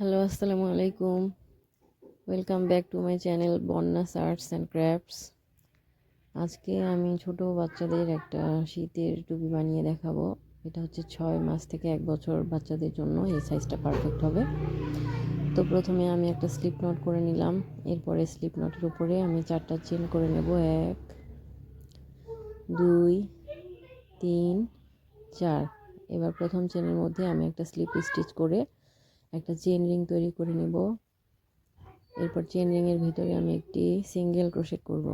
Hello, আসসালামু আলাইকুম। Welcome back to my channel Bonya's arts and crafts আজকে আমি ছোট বাচ্চাদের একটা শীতের টুপি বানিয়ে দেখাবো। এটা হচ্ছে ছয় মাস থেকে এক বছর বাচ্চাদের জন্য, এই সাইজটা পারফেক্ট হবে। তো প্রথমে আমি একটা স্লিপ নট করে নিলাম। এরপরে স্লিপ নটের উপরে আমি চারটা চেন করে নেব। এক, দুই, তিন, চার। এবার প্রথম চেনের মধ্যে আমি একটা স্লিপ স্টিচ করে একটা চেন রিং তৈরি করে নেব। এরপর চেন রিংয়ের ভিতরে আমি একটি সিঙ্গেল ক্রোশেট করব।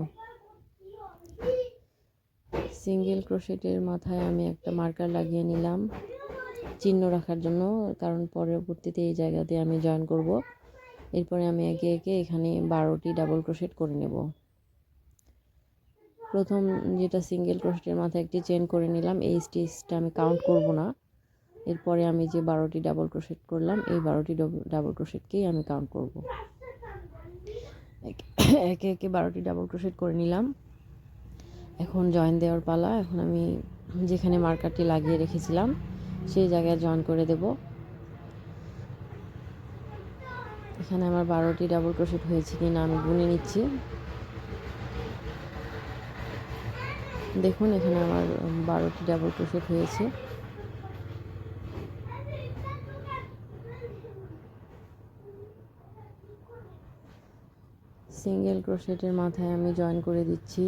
সিঙ্গেল ক্রোশেটের মাথায় আমি একটা মার্কার লাগিয়ে নিলাম। চিহ্ন রাখার জন্য, কারণ পরবর্তীতে এই জায়গাতে আমি জয়েন করব। এরপরে আমি একে একে এখানে বারোটি ডাবল ক্রোশেট করে নেব। প্রথম যেটা সিঙ্গেল ক্রোশেটের মাথায় একটি চেন করে নিলাম, এই স্টিচটা আমি কাউন্ট করব না। এরপরে আমি যে বারোটি ডাবল ক্রোশেট করলাম, এই বারোটি ডাবল ক্রোশেটকেই আমি কাউন্ট করব। একে একে বারোটি ডাবল ক্রোশেট করে নিলাম। এখন জয়েন দেওয়ার পালা। এখন আমি যেখানে মার্কারটি লাগিয়ে রেখেছিলাম, সেই জায়গায় জয়েন করে দেব। এখানে আমার বারোটি ডাবল ক্রোশেট হয়েছে কিনা আমি গুনে নিচ্ছি। দেখুন, এখানে আমার বারোটি ডাবল ক্রোশেট হয়েছে। সিঙ্গেল ক্রোশেটের মাথায় আমি জয়েন করে দিচ্ছি।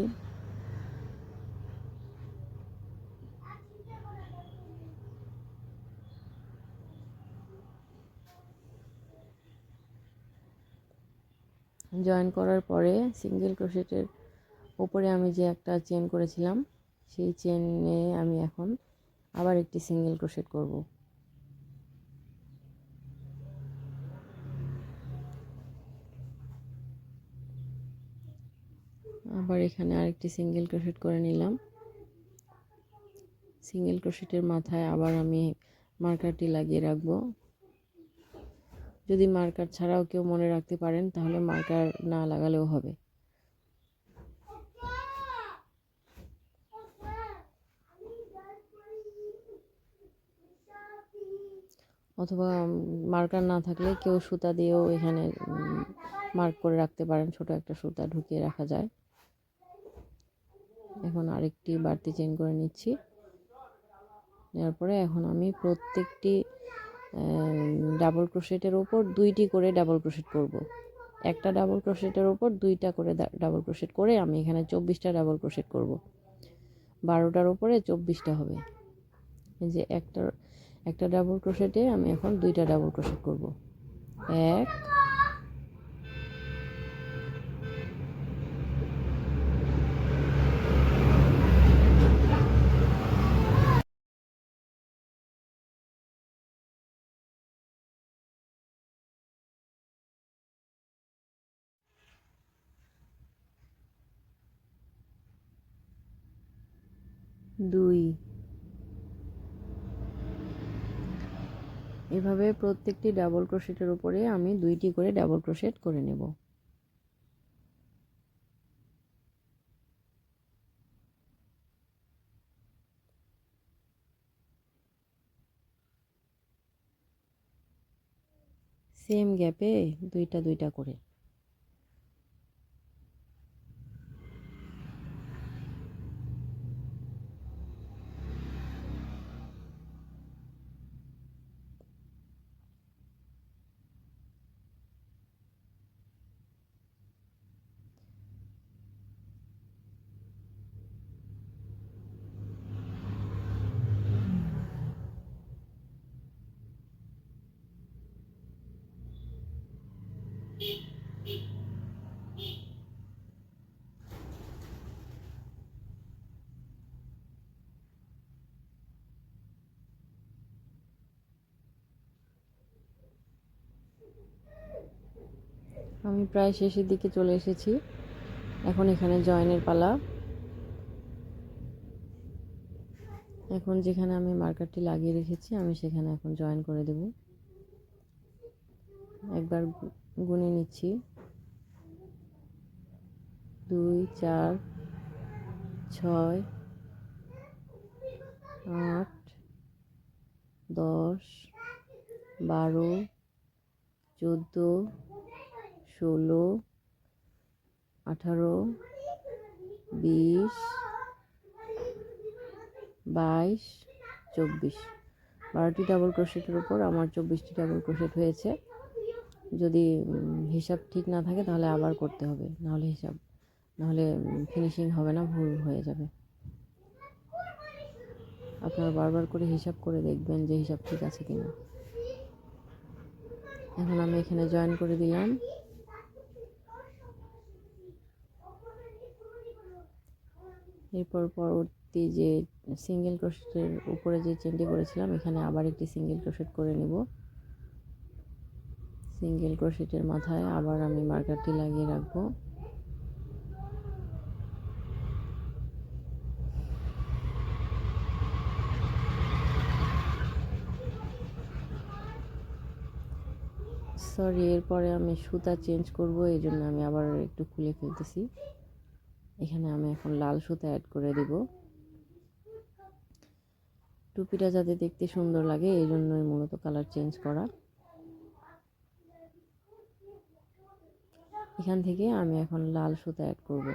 জয়েন করার পরে সিঙ্গেল ক্রোশেটের উপরে আমি যে একটা চেন করেছিলাম, সেই চেনে আমি এখন আবার একটি সিঙ্গেল ক্রোশেট করব আবার এখানে আরেকটি সিঙ্গেল ক্রোশেট করে নিলাম। সিঙ্গেল ক্রোশেটের মাথায় আবার আমি মার্কারটি লাগিয়ে রাখব। যদি মার্কার ছাড়াও কেউ মনে রাখতে পারেন, তাহলে মার্কার না লাগালেও হবে। অথবা মার্কার না থাকলে কেউ সুতা দিয়েও এখানে মার্ক করে রাখতে পারেন। ছোট একটা সুতা ঢুকিয়ে রাখা যায়। এখন আরেকটি বাড়তি চেন করে নিচ্ছি নেওয়ার পরে এখন আমি প্রত্যেকটি ডাবল ক্রোশেটের ওপর দুইটি করে ডাবল ক্রোশেট করব। একটা ডাবল ক্রোশেটের ওপর দুইটা করে ডাবল ক্রোশেট করে আমি এখানে চব্বিশটা ডাবল ক্রোশেট করব। বারোটার ওপরে চব্বিশটা হবে যে একটা একটা ডাবল ক্রোশেটে আমি এখন দুইটা ডাবল ক্রোশেট করব এক দুই। এভাবে প্রত্যেকটি ডাবল ক্রোশেটের উপরে আমি দুইটি করে ডাবল ক্রোশেট করে নেব। সেম গ্যাপে দুইটা দুইটা করে। আমি প্রায় শেষের দিকে চলে এসেছি। এখন এখানে জয়েনের পালা। এখন যেখানে আমি মার্কারটি লাগিয়ে রেখেছি, আমি সেখানে এখন জয়েন করে দেব। একবার গুনে নিচ্ছি। দুই, চার, ছয়, আট, দশ, বারো, চোদ্দ ষোলো, আঠারো, বিশ, বাইশ, চব্বিশ। বারোটি ডাবল ক্রোশেটের উপর আমার চব্বিশটি ডাবল ক্রোশেট হয়েছে। যদি হিসাব ঠিক না থাকে তাহলে আবার করতে হবে। নাহলে হিসাব, নাহলে ফিনিশিং হবে না, ভুল হয়ে যাবে। আপনারা বারবার করে হিসাব করে দেখবেন যে হিসাব ঠিক আছে কিনা। এখন আমি এখানে জয়েন করে দিলাম। এরপর পরবর্তী যে সিঙ্গেল ক্রোশেটের উপরে যে চেনটি করেছিলাম, এখানে আবার একটি সিঙ্গেল ক্রোশেট করে নিব। সিঙ্গেল ক্রোশেটের মাথায় আবার আমি মার্কারটি লাগিয়ে রাখব। সরি এরপরে আমি সুতা চেঞ্জ করব, এই জন্য আমি আবার একটু খুলে ফেলতেছি। এখানে আমি এখন লাল সুতা অ্যাড করে দিব। টুপিটা যাতে দেখতে সুন্দর লাগে, এই জন্যই মূলত কালার চেঞ্জ করা। এখান থেকে আমি এখন লাল সুতা অ্যাড করব।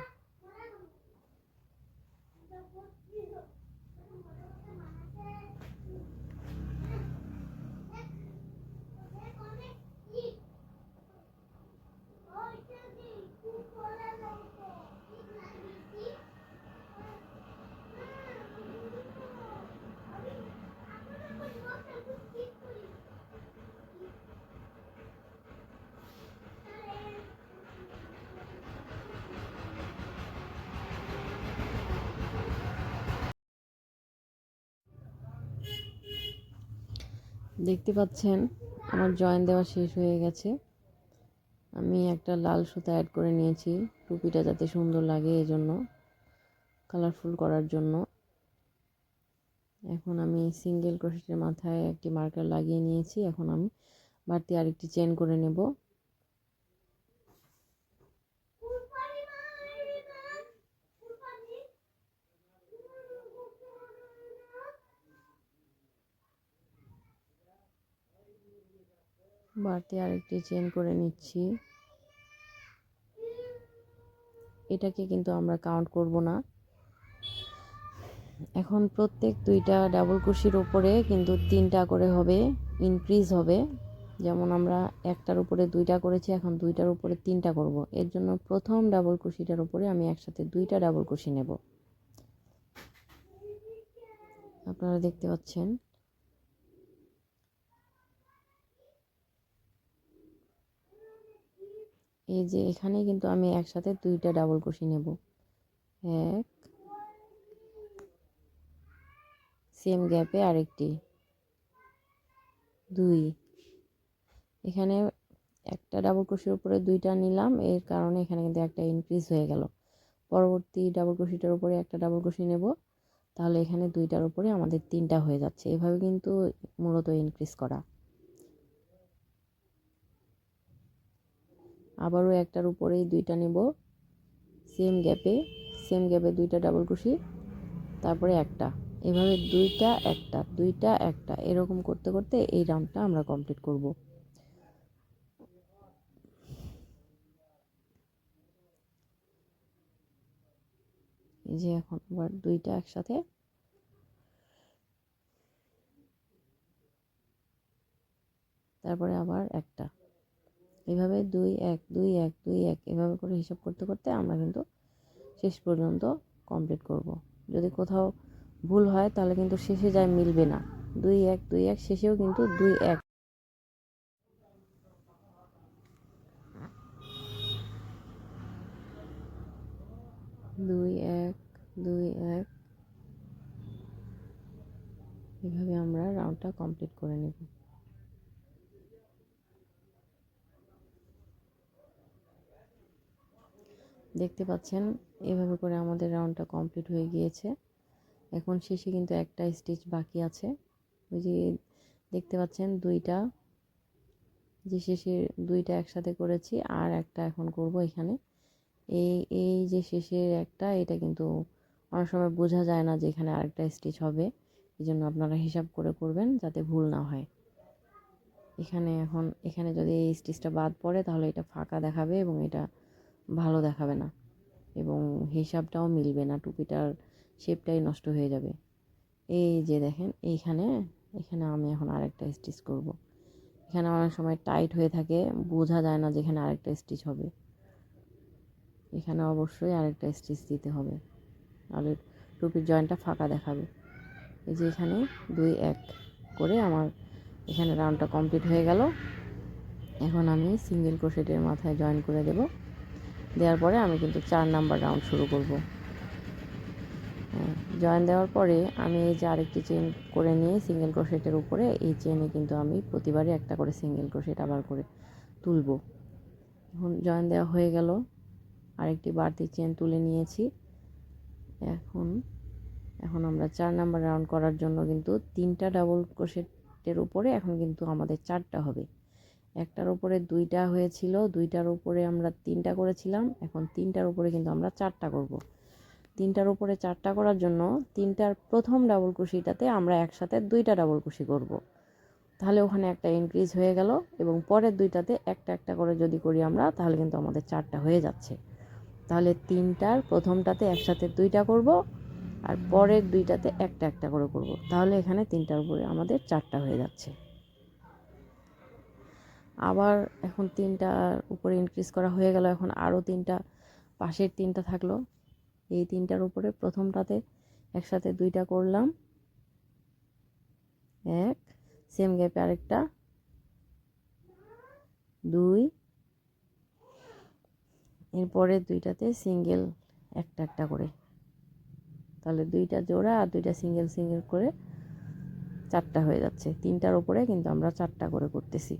দেখতে পাচ্ছেন, আমার জয়েন দেওয়া শেষ হয়ে গেছে। আমি একটা লাল সুতা অ্যাড করে নিয়েছি, টুপিটা যাতে সুন্দর লাগে এজন্য কালারফুল করার জন্য। এখন আমি সিঙ্গেল ক্রোশেটের মাথায় একটি মার্কার লাগিয়ে নিয়েছি, এখন আমি বাড়তি আরেকটি চেন করে নেব। বাড়তি আরেকটি চেন করে নিচ্ছি। এটাকে কিন্তু আমরা কাউন্ট করব না। এখন প্রত্যেক দুইটা ডাবল কুশির উপরে কিন্তু তিনটা করে হবে ইনক্রিজ হবে। যেমন আমরা একটার উপরে দুইটা করেছি, এখন দুইটার উপরে তিনটা করব। এর জন্য প্রথম ডাবল কুশিটার উপরে আমি একসাথে দুইটা ডাবল কুশি নেব। আপনারা দেখতে পাচ্ছেন? এই যে এখানে কিন্তু আমি একসাথে দুইটা ডাবল কুশি নেব। এক সেম গ্যাপে আরেকটি। দুই, এখানে একটা ডাবল ক্রোশের উপরে দুইটা নিলাম, এর কারণে এখানে কিন্তু একটা ইনক্রিজ হয়ে গেল। পরবর্তী ডাবল ক্রোশিটার উপরে একটা ডাবল ক্রোশি নেব, তাহলে এখানে দুইটার উপরে আমাদের তিনটা হয়ে যাচ্ছে। এভাবে কিন্তু মূলত ইনক্রিজ করা। আবারও একটার উপরেই দুইটা নেব। সেম গ্যাপে সেম গ্যাপে দুইটা ডাবল ক্রোশি তারপরে একটা। এভাবে দুইটা, একটা দুইটা, একটা, এরকম করতে করতে এই রাউন্ডটা আমরা কমপ্লিট করব। এই যে এখন আবার দুইটা একসাথে। তারপরে আবার একটা। এভাবে দুই এক দুই এক দুই এক এভাবে করে হিসাব করতে করতে আমরা কিন্তু শেষ পর্যন্ত কমপ্লিট করব। যদি কোথাও ভুল হয় তাহলে কিন্তু শেষে যায় মিলবে না। দুই এক দুই এক শেষেও কিন্তু দুই এক। দুই এক দুই এক। এভাবে আমরা রাউন্ডটা কমপ্লিট করে নেব। দেখতে পাচ্ছেন, এভাবে করে আমাদের রাউন্ডটা কমপ্লিট হয়ে গিয়েছে। এখন শেষে কিন্তু একটা স্টিচ বাকি আছে। ওই যে দেখতে পাচ্ছেন, দুইটা, যে শেষে দুইটা একসাথে করেছি আর একটা এখন করব এখানে। এই এই যে শেষের একটা, এটা কিন্তু অনেক সময় বোঝা যায় না যে এখানে আরেকটা স্টিচ হবে। এই জন্য আপনারা হিসাব করে করবেন যাতে ভুল না হয়। এখানে এখন, এখানে যদি এই স্টিচটা বাদ পড়ে তাহলে এটা ফাঁকা দেখাবে এবং এটা ভালো দেখাবে না। এবং হিসাবটাও মিলবে না, টুপিটার শেপটাই নষ্ট হয়ে যাবে। এই যে দেখেন, এইখানে, এখানে আমি এখন আরেকটা স্টিচ করব। এখানে অনেক সময় টাইট হয়ে থাকে, বোঝা যায় না যেখানে আরেকটা স্টিচ হবে। এখানে অবশ্যই আরেকটা স্টিচ দিতে হবে। নাহলে টুপির জয়েন্টটা ফাঁকা দেখাবে। এই যে এখানে দুই, এক করে আমার এখানে রাউন্ডটা কমপ্লিট হয়ে গেল। এখন আমি সিঙ্গেল ক্রোশেটের মাথায় জয়েন করে দেব। দেওয়ার পরে আমি কিন্তু চার নাম্বার রাউন্ড শুরু করব। জয়েন দেওয়ার পরে আমি এই যে আরেকটি চেন করে নিয়ে সিঙ্গেল ক্রোশেটের উপরে, এই চেনে কিন্তু আমি প্রতিবারই একটা করে সিঙ্গেল ক্রোশেট আবার করে তুলব। এখন জয়েন দেওয়া হয়ে গেল। আরেকটি বাড়তি চেন তুলে নিয়েছি। এখন এখন আমরা চার নাম্বার রাউন্ড করার জন্য কিন্তু তিনটা ডাবল ক্রোশেটের উপরে এখন কিন্তু আমাদের চারটা হবে। একটার উপরে দুইটা হয়েছিল, দুইটার উপরে আমরা তিনটা করেছিলাম, এখন তিনটার উপরে কিন্তু আমরা চারটা করব। তিনটার উপরে চারটা করার জন্য তিনটার প্রথম ডাবল কুশিটাতে আমরা একসাথে দুইটা ডাবল কুশি করব। তাহলে ওখানে একটা ইনক্রিজ হয়ে গেল এবং পরের দুইটাতে একটা একটা করে যদি করি আমরা, তাহলে কিন্তু আমাদের চারটা হয়ে যাচ্ছে। তাহলে তিনটার প্রথমটাতে একসাথে দুইটা করব আর পরের দুইটাতে একটা একটা করে করব। তাহলে এখানে তিনটার উপরে আমাদের চারটা হয়ে যাচ্ছে। আবার এখন তিনটার উপরে ইনক্রিজ করা হয়ে গেল, এখন আরও তিনটা, পাশের তিনটা থাকল। এই তিনটার উপরে প্রথমটাতে একসাথে দুইটা করলাম। এক সেম গ্যাপে আরেকটা। দুই, এরপরে দুইটাতে সিঙ্গেল একটা একটা করে। তাহলে দুইটা জোড়া আর দুইটা সিঙ্গেল সিঙ্গেল করে চারটা হয়ে যাচ্ছে। তিনটার উপরে কিন্তু আমরা চারটা করে করতেছি।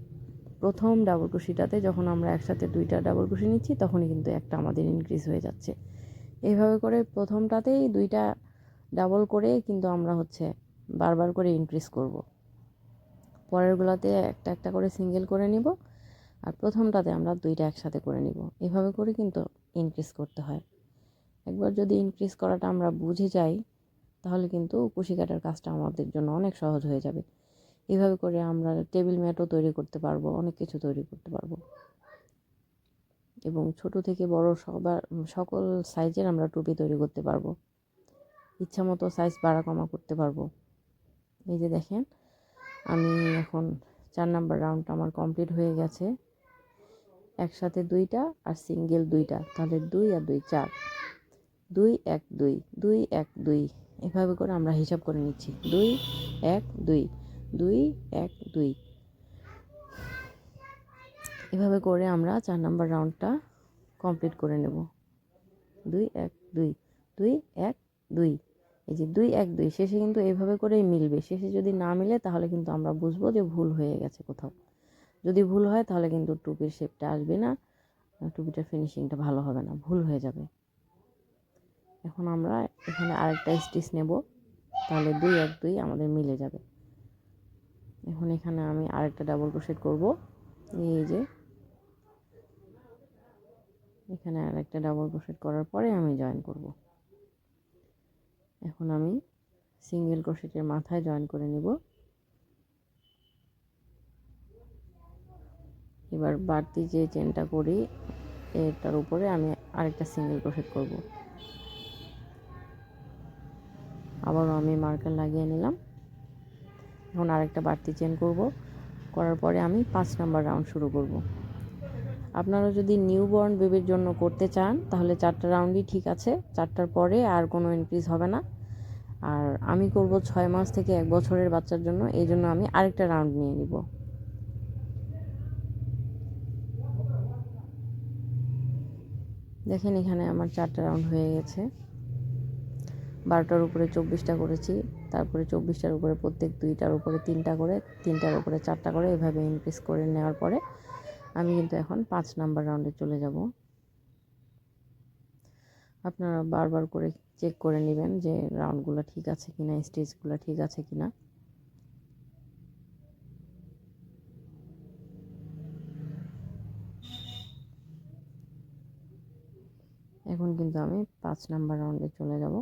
প্রথম ডাবল কুশিটাতে যখন আমরা একসাথে দুইটা ডাবল কুশি নিচ্ছি, তখনই কিন্তু একটা আমাদের ইনক্রিজ হয়ে যাচ্ছে। এইভাবে করে প্রথমটাতেই দুইটা ডাবল করে কিন্তু আমরা হচ্ছে বারবার করে ইনক্রিজ করব। পরেরগুলোতে একটা একটা করে সিঙ্গেল করে নিব আর প্রথমটাতে আমরা দুইটা একসাথে করে নিব। এভাবে করে কিন্তু ইনক্রিজ করতে হয়। একবার যদি ইনক্রিজ করাটা আমরা বুঝে যাই, তাহলে কিন্তু কুশি কাটার কাজটা আমাদের জন্য অনেক সহজ হয়ে যাবে। এভাবে করে আমরা টেবিল ম্যাটও তৈরি করতে পারব, অনেক কিছু তৈরি করতে পারব। এবং ছোট থেকে বড় সবার, সকল সাইজের আমরা টুপি তৈরি করতে পারব। ইচ্ছা মতো সাইজ বাড়া কমা করতে পারব। এই যে দেখেন, আমি এখন চার নাম্বার রাউন্ডটা আমার কমপ্লিট হয়ে গেছে। একসাথে দুইটা আর সিঙ্গেল দুইটা, তাহলে দুই আর দুই চার। দুই এক দুই দুই এক দুই, এভাবে করে আমরা হিসাব করে নিচ্ছি। দুই এক দুই। দুই, এক, দুই। এভাবে করে আমরা চার নাম্বার রাউন্ডটা কমপ্লিট করে নেব। দুই, এক, দুই। দুই, এক, দুই। এই যে দুই, এক, দুই, শেষে কিন্তু এইভাবে করেই মিলবে। শেষে যদি না মিলে তাহলে কিন্তু আমরা বুঝব যে ভুল হয়ে গেছে কোথাও। যদি ভুল হয় তাহলে কিন্তু টুপির শেপটা আসবে না, টুপিটার ফিনিশিংটা ভালো হবে না, ভুল হয়ে যাবে। এখন আমরা এখানে আরেকটা স্টিচ নেব। তাহলে দুই, এক, দুই আমাদের মিলে যাবে। এখন এখানে আমি আরেকটা ডাবল ক্রোশেট করব। এই যে, এখানে আরেকটা ডাবল ক্রোশেট করার পরে আমি জয়েন করব। এখন আমি সিঙ্গেল ক্রোশেটের মাথায় জয়েন করে নিব। এবার বাড়তি যে চেনটা করি, এটার উপরে আমি আরেকটা সিঙ্গেল ক্রোশেট করব। আবারও আমি মার্কার লাগিয়ে নিলাম। এখন আরেকটা বাড়তি চেন করব। করার পরে আমি পাঁচ নাম্বার রাউন্ড শুরু করব। আপনারা যদি নিউ বর্ন বেবির জন্য করতে চান, তাহলে চারটা রাউন্ডই ঠিক আছে। চারটার পরে আর কোনো ইনক্রিজ হবে না। আর আমি করব ছয় মাস থেকে এক বছরের বাচ্চার জন্য, এই জন্য আমি আরেকটা রাউন্ড নিয়ে নিব। দেখেন এখানে আমার চারটা রাউন্ড হয়ে গেছে। বারোটার উপরে চব্বিশটা করেছি, তারপরে চব্বিশটার উপরে প্রত্যেক দুইটার উপরে তিনটা করে, তিনটার উপরে চারটা করে এভাবে ইনক্রিজ করে নেওয়ার পরে আমি কিন্তু এখন পাঁচ নাম্বার রাউন্ডে চলে যাব। আপনারা বারবার করে চেক করে নেবেন যে রাউন্ডগুলো ঠিক আছে কিনা স্টেজগুলো ঠিক আছে কিনা। এখন কিন্তু আমি পাঁচ নাম্বার রাউন্ডে চলে যাব।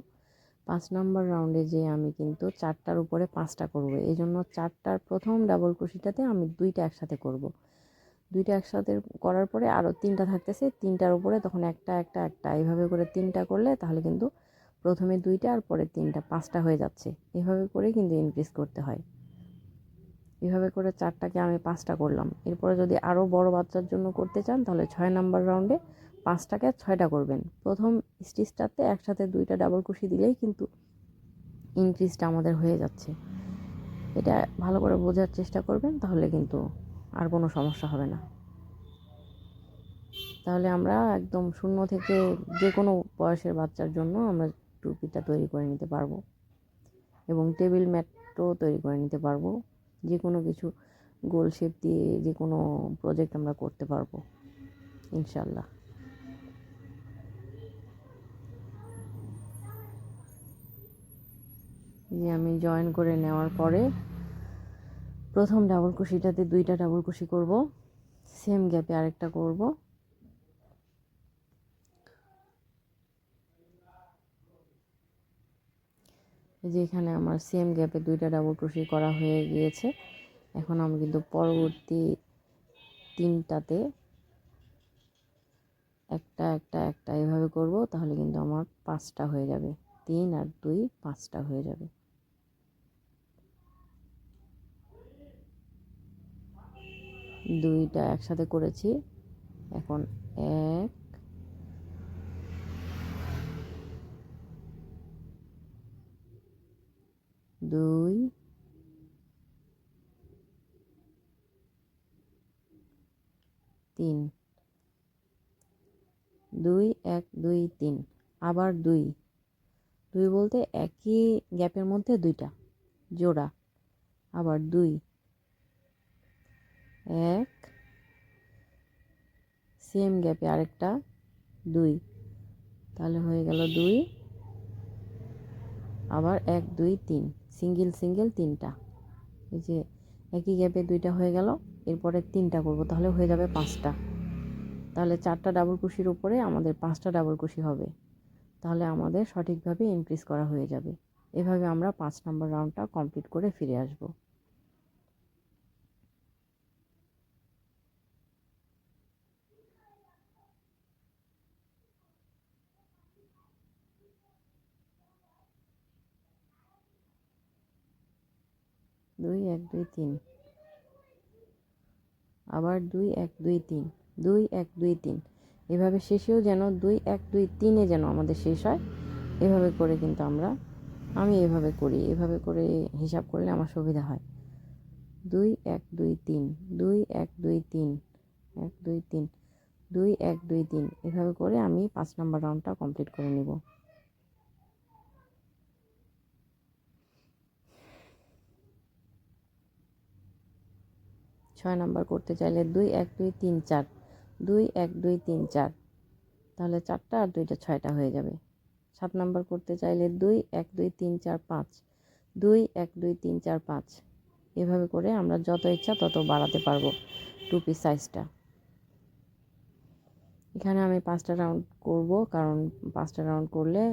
পাঁচ নম্বর রাউন্ডে যে আমি কিন্তু চারটার উপরে পাঁচটা করব। এই জন্য চারটার প্রথম ডাবল ক্রোশিটাতে আমি দুইটা একসাথে করব। দুইটা একসাথে করার পরে আরও তিনটা থাকতেছে, তিনটার উপরে তখন একটা একটা একটা। এইভাবে করে তিনটা করলে তাহলে কিন্তু প্রথমে দুইটা আর পরে তিনটা, পাঁচটা হয়ে যাচ্ছে। এভাবে করে কিন্তু ইনক্রিজ করতে হয়। এভাবে করে চারটাকে আমি পাঁচটা করলাম। এরপরে যদি আরও বড় বাচ্চার জন্য করতে চান তাহলে ছয় নাম্বার রাউন্ডে পাঁচটাকে ছয়টা করবেন। প্রথম স্টিচটাতে একসাথে দুইটা ডাবল কুশি দিলেই কিন্তু ইনক্রিজটা আমাদের হয়ে যাচ্ছে। এটা ভালো করে বোঝার চেষ্টা করবেন, তাহলে কিন্তু আর কোনো সমস্যা হবে না। তাহলে আমরা একদম শূন্য থেকে যে কোনো বয়সের বাচ্চার জন্য আমরা টুপিটা তৈরি করে নিতে পারব। এবং টেবিল ম্যাটও তৈরি করে নিতে পারব। যে কোনো কিছু গোল শেপ দিয়ে যে কোনো প্রজেক্ট আমরা করতে পারব ইনশাল্লাহ যে আমি জয়েন করে নেওয়ার পরে প্রথম ডাবল কুশিটাতে দুইটা ডাবল কুশি করব সেম গ্যাপে আরেকটা করব। যে এখানে আমার সেম গ্যাপে দুইটা ডাবল ক্রোশি করা হয়ে গিয়েছে। এখন আমি কিন্তু পরবর্তী তিনটাতে একটা একটা একটা এভাবে করব, তাহলে কিন্তু আমার পাঁচটা হয়ে যাবে। তিন আর দুই পাঁচটা হয়ে যাবে। দুইটা একসাথে করেছি। এখন এক, দুই, তিন। দুই, এক, দুই, তিন। আবার দুই। দুই বলতে একই গ্যাপের মধ্যে দুইটা। জোড়া। আবার দুই। এক সেম গ্যাপে আরেকটা, দুই। তাহলে হয়ে গেল দুই। আবার এক, দুই, তিন। সিঙ্গেল সিঙ্গেল তিনটা। এই যে একই গ্যাপে দুইটা হয়ে গেল, এরপরে তিনটা করব, তাহলে হয়ে যাবে পাঁচটা। তাহলে চারটা ডাবল কুশির উপরে আমাদের পাঁচটা ডাবল কুশি হবে। তাহলে আমাদের সঠিকভাবে ইনক্রিজ করা হয়ে যাবে। এভাবে আমরা পাঁচ নম্বর রাউন্ডটা কমপ্লিট করে ফিরে আসব। দুই এক দুই তিন। আবার দুই এক দুই তিন, দুই এক দুই তিন। এভাবে শেষেও যেন দুই এক দুই তিনে যেন আমাদের শেষ হয়, এভাবে করে কিন্তু আমরা, আমি এভাবে করি, এভাবে করে হিসাব করলে আমার সুবিধা হয়। দুই এক দুই তিন, দুই এক দুই তিন, এক দুই তিন, দুই এক দুই তিন, এভাবে করে আমি পাঁচ নম্বর রাউন্ডটা কমপ্লিট করে নিব। ছয় নাম্বার করতে চাইলে দুই, এক, দুই, তিন, চার। দুই, এক, দুই, তিন, চার। তাহলে চারটা আর দুইটা ছয়টা হয়ে যাবে। সাত নাম্বার করতে চাইলে দুই, এক, দুই, তিন, চার, পাঁচ। দুই, এক, দুই, তিন, চার, পাঁচ। এভাবে করে আমরা যত ইচ্ছা তত বাড়াতে পারব টুপি সাইজটা। এখানে আমি পাঁচটা রাউন্ড করব কারণ পাঁচটা রাউন্ড করলে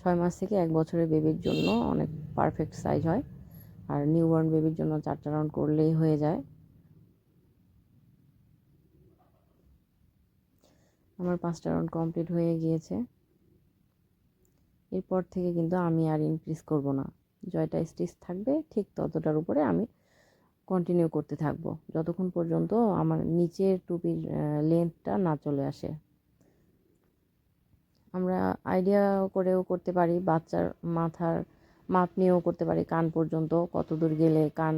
ছয় মাস থেকে এক বছরের বেবির জন্য অনেক পারফেক্ট সাইজ হয়। আর নিউবর্ন বেবির জন্য চারটা রাউন্ড করলেই হয়ে যায়। আমার পাঁচটা রাউন্ড কমপ্লিট হয়ে গিয়েছে। এরপর থেকে কিন্তু আমি আর ইনক্রিজ করব না। জয়টা স্টিচ থাকবে, ঠিক ততটার উপরে আমি কন্টিনিউ করতে থাকব। যতক্ষণ পর্যন্ত আমার নিচের টুপির লেন্থটা না চলে আসে। আমরা আইডিয়া করেও করতে পারি, বাচ্চার মাথার মাপ নিয়েও করতে পারি, কান পর্যন্ত কত দূর গেলে কান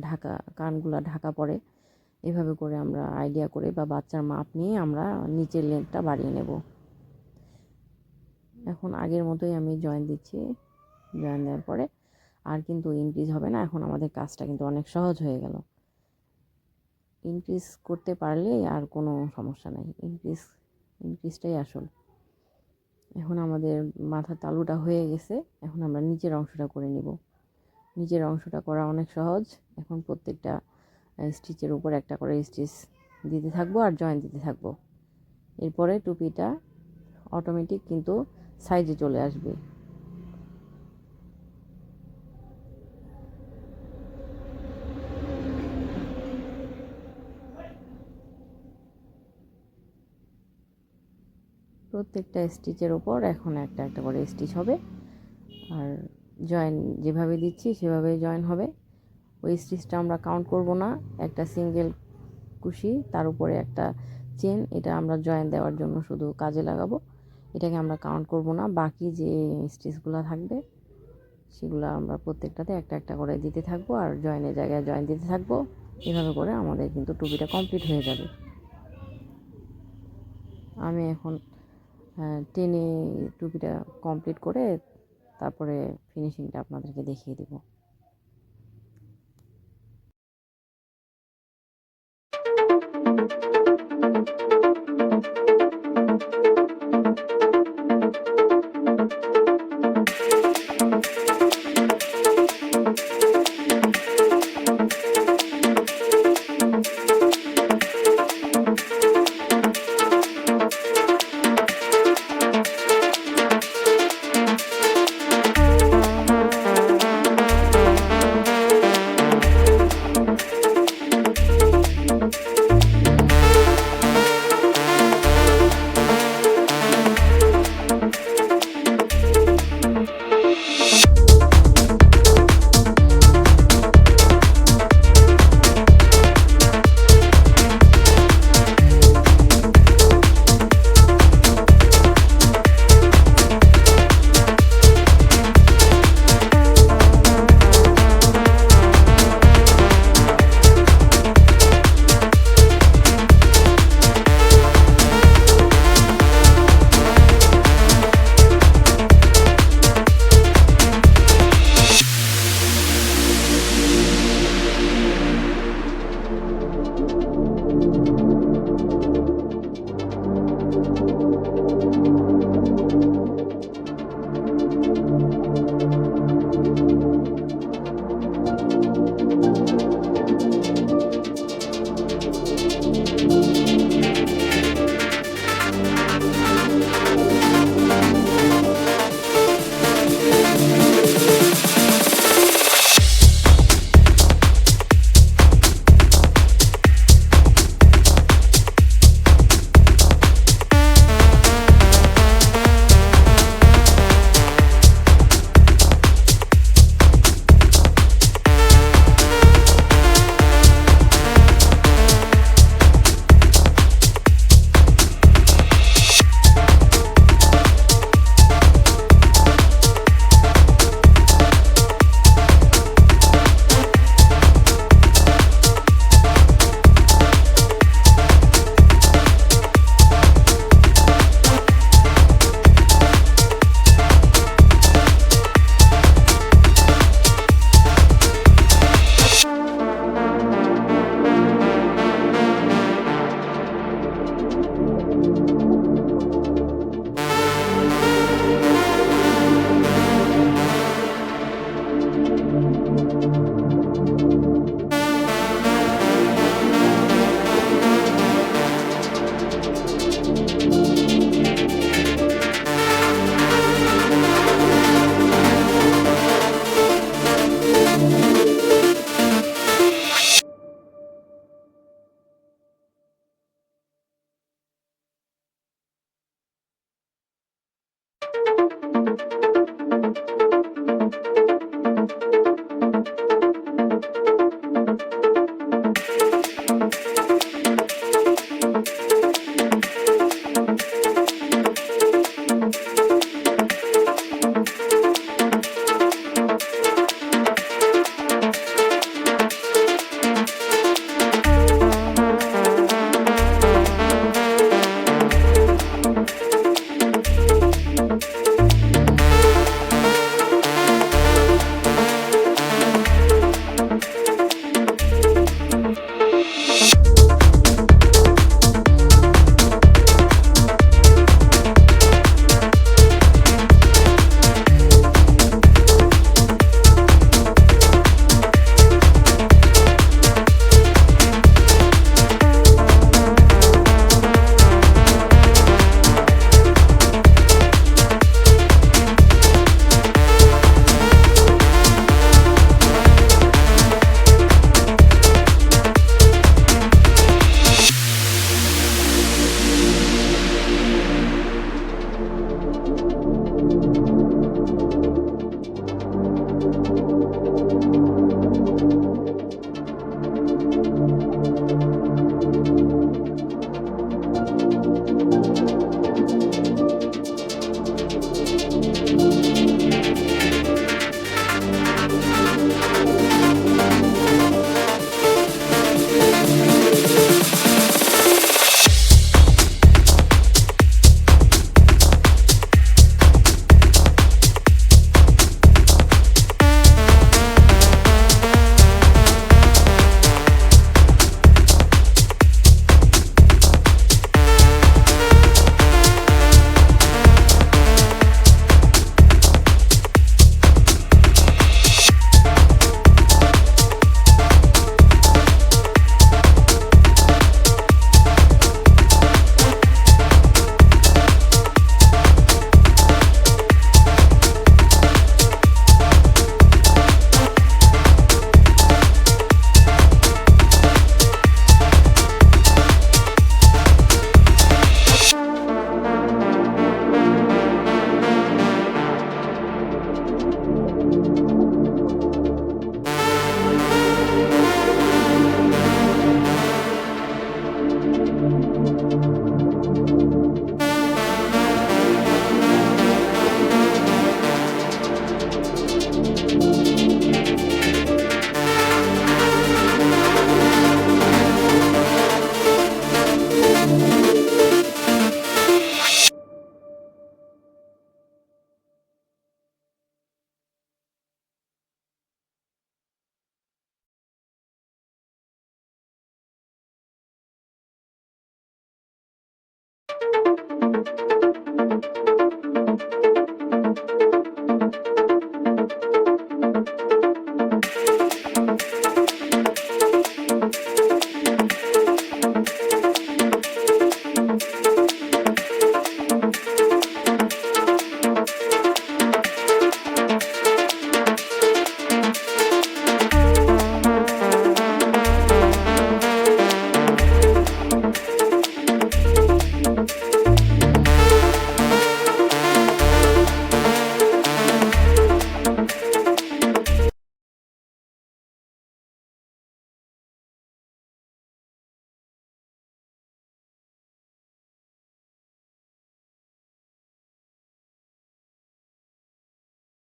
ঢাকা, কানগুলা ঢাকা পড়ে। এভাবে করে আমরা আইডিয়া করে বা বাচ্চার মাপ নিয়ে আমরা নিচের লেন্থটা বাড়িয়ে নেব। এখন আগের মতোই আমি জয়েন দিচ্ছি। জয়েন দেওয়ার পরে আর কিন্তু ইনক্রিজ হবে না। এখন আমাদের কাজটা কিন্তু অনেক সহজ হয়ে গেল। ইনক্রিজ করতে পারলে আর কোনো সমস্যা নেই। ইনক্রিজ ইনক্রিজটাই আসল। এখন আমাদের মাথার তালুটা হয়ে গেছে। এখন আমরা নিচের অংশটা করে নিব। নিচের অংশটা করা অনেক সহজ। এখন প্রত্যেকটা স্টিচের উপর একটা করে স্টিচ দিতে থাকব আর জয়েন্ট দিতে থাকব। এরপরে টুপিটা অটোমেটিক কিন্তু সাইজে চলে আসবে। প্রত্যেকটা স্টিচের ওপর এখন একটা একটা করে স্টিচ হবে। আর জয়েন যেভাবে দিচ্ছি সেভাবে জয়েন হবে। ওই স্টিচটা আমরা কাউন্ট করব না। একটা সিঙ্গেল কুশি, তার উপরে একটা চেন এটা আমরা জয়েন দেওয়ার জন্য শুধু কাজে লাগাবো। এটাকে আমরা কাউন্ট করব না। বাকি যে স্টিচগুলো থাকবে, সেগুলো আমরা প্রত্যেকটাতে একটা একটা করে দিতে থাকব আর জয়েনের জায়গায় জয়েন দিতে থাকব। এভাবে করে আমাদের কিন্তু টুপিটা কমপ্লিট হয়ে যাবে। আমি এখন টেনে টুপিটা কমপ্লিট করে তারপরে ফিনিশিংটা আপনাদেরকে দেখিয়ে দেবো।